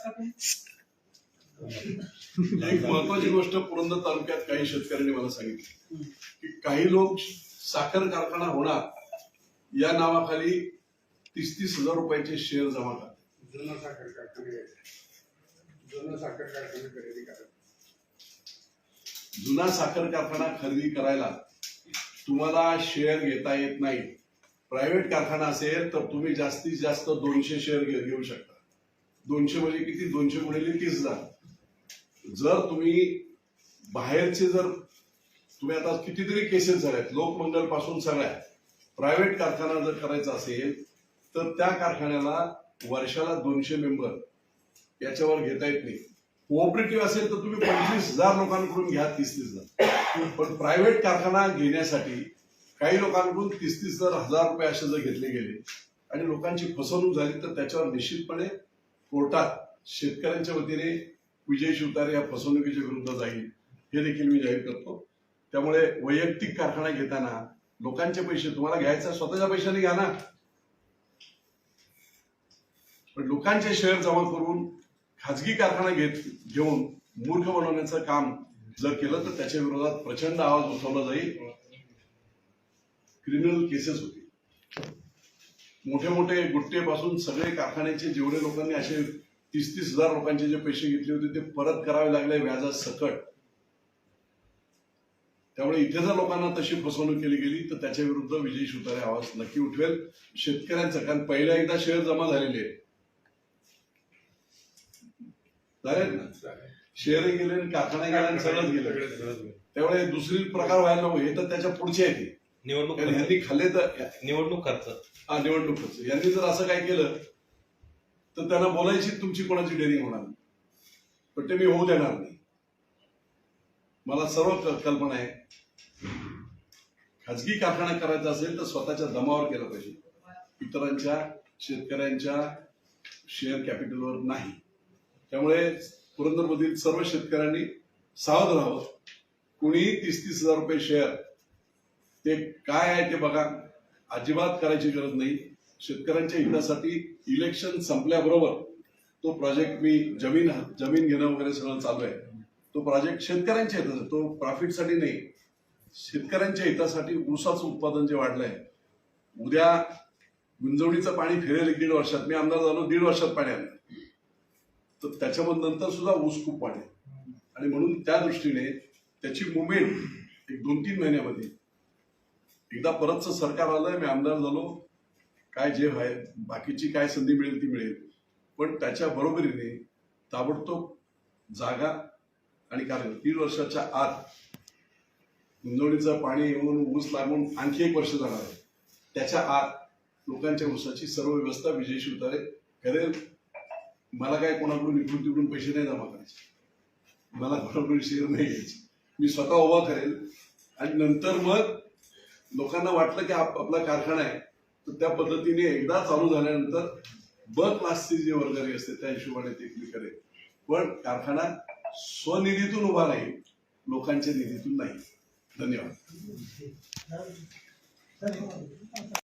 विकास एक महत्वाची गोष्ट पुरंदर तालुक्यात काही शेतकऱ्यांनी मला सांगितली. की काही लोक साखर कारखाना होणार या नावाखाली तीस तीस हजार रुपयाचे शेअर जमा करतात. जुनं साखर कारखाने जुनं साखर कारखाने खरेदी करा जुना साखर कारखाना खरेदी करायला तुम्हाला शेअर घेता येत नाही. प्रायव्हेट कारखाना असेल तर तुम्ही जास्तीत जास्त दोनशे शेअर घेऊ शकता. दोनशे म्हणजे किती? दोनशे गुणिले तीस हजार. जर तुम्ही बाहेरचे जर तुम्ही आता कितीतरी केसेस झाल्यात लोकमंगलपासून सगळ्या प्रायव्हेट कारखाना जर करायचा असेल तर त्या कारखान्याला वर्षाला दोनशे मेंबर याच्यावर घेता येत नाही. कोऑपरेटिव्ह असेल तर तुम्ही पंचवीस हजार लोकांकडून घ्या तीस तीस हजार. पण प्रायव्हेट कारखाना घेण्यासाठी काही लोकांकडून तीस तीस हजार हजार रुपये असे जर घेतले गेले आणि लोकांची फसवणूक झाली तर त्याच्यावर निश्चितपणे कोर्टात शेतकऱ्यांच्या वतीने विजय शिवतारे या फसवणुकीच्या विरुद्ध जाईल हे देखील मी जाहीर करतो. त्यामुळे वैयक्तिक कारखाना घेताना लोकांचे पैसे तुम्हाला घ्यायचा स्वतःच्या पैशाने घ्या ना. पण लोकांचे शेअर जमा करून खाजगी कारखाना घेत घेऊन मूर्ख बनवण्याचं काम जर केलं तर त्याच्या विरोधात प्रचंड आवाज उठवला जाईल. क्रिमिनल केसेस होतील. मोठे मोठे गुट्टेपासून सगळे कारखान्याचे जेवढे लोकांनी असे तीस तीस हजार लोकांचे जे पैसे घेतले होते ते परत करावे लागले व्याजात सकट. त्यामुळे इथे जर लोकांना तशी फसवणूक केली गेली तर त्याच्या विरुद्ध विजय शिवतारे आवाज नक्की उठवेल. शेतकऱ्यांचं कारण पहिल्या एकदा शेअर जमा झालेले आहेत. झालेत ना? शेअर गेले कारखाना गेला सगळंच गेलं. त्यामुळे दुसरी प्रकार व्हायला नको हे तर त्याच्या पुढचे आहे निवडणूक कारण ह्यांनी खाल्ले तर निवडणूक खर्च. हा निवडणूकच यांनी जर असं काय केलं तर त्यांना बोलायची तुमची कोणाची डेअरिंग होणार नाही. पण ते मी होऊ देणार नाही. मला सर्व कल्पना आहे. खाजगी कारखाना करायचा असेल तर स्वतःच्या दमावर केलं पाहिजे. इतरांच्या शेतकऱ्यांच्या शेअर कॅपिटलवर नाही. त्यामुळे पुरंदरमधील सर्व शेतकऱ्यांनी सावध राहावं. कुणीही तीस तीस हजार रुपये शेअर ते काय आहे ते बघा. अजिबात करायची गरज नाही. शेतकऱ्यांच्या हितासाठी इलेक्शन संपल्याबरोबर तो प्रोजेक्ट मी जमीन जमीन घेणं वगैरे सगळं चालू आहे. तो प्रोजेक्ट शेतकऱ्यांच्या हितासाठी तो प्रॉफिटसाठी नाही. शेतकऱ्यांच्या हितासाठी ऊसाचं उत्पादन जे वाढलंय उद्या गुंजवणीचं पाणी फिरेल एक दीड वर्षात. मी आमदार झालो दीड वर्षात पाणी आलं तर त्याच्यामध्ये नंतर सुद्धा ऊस खूप वाढेल. आणि म्हणून त्या दृष्टीने त्याची मुवमेंट एक दोन तीन महिन्यामध्ये एकदा परतचं सरकार आलंय मी आमदार झालो. काय जे आहे बाकीची काय संधी मिळेल ती मिळेल. पण त्याच्या बरोबरीने ताबडतोब जागा आणि कार्य दीड वर्षाच्या आत गुंजवणीचं पाणी येऊन ऊस लागून आणखी एक वर्ष जाणार आहे. त्याच्या आत लोकांच्या ऊसाची सर्व व्यवस्था विजय शिवतारे करेल. मला काय कोणाकडून इकडून तिकडून पैसे नाही जमा करायचे. मला कोणाकडून शेअर नाही घ्यायचे. मी स्वतः उभा करेल आणि नंतर मग लोकांना वाटलं की आप- आपला कारखाना आहे तर त्या पद्धतीने एकदा चालू झाल्यानंतर ब क्लासची जी वर्गारी असते त्या हिशोबाने ते मी पण कारखाना स्वनिधीतून उभा राहील लोकांच्या निधीतून नाही. धन्यवाद.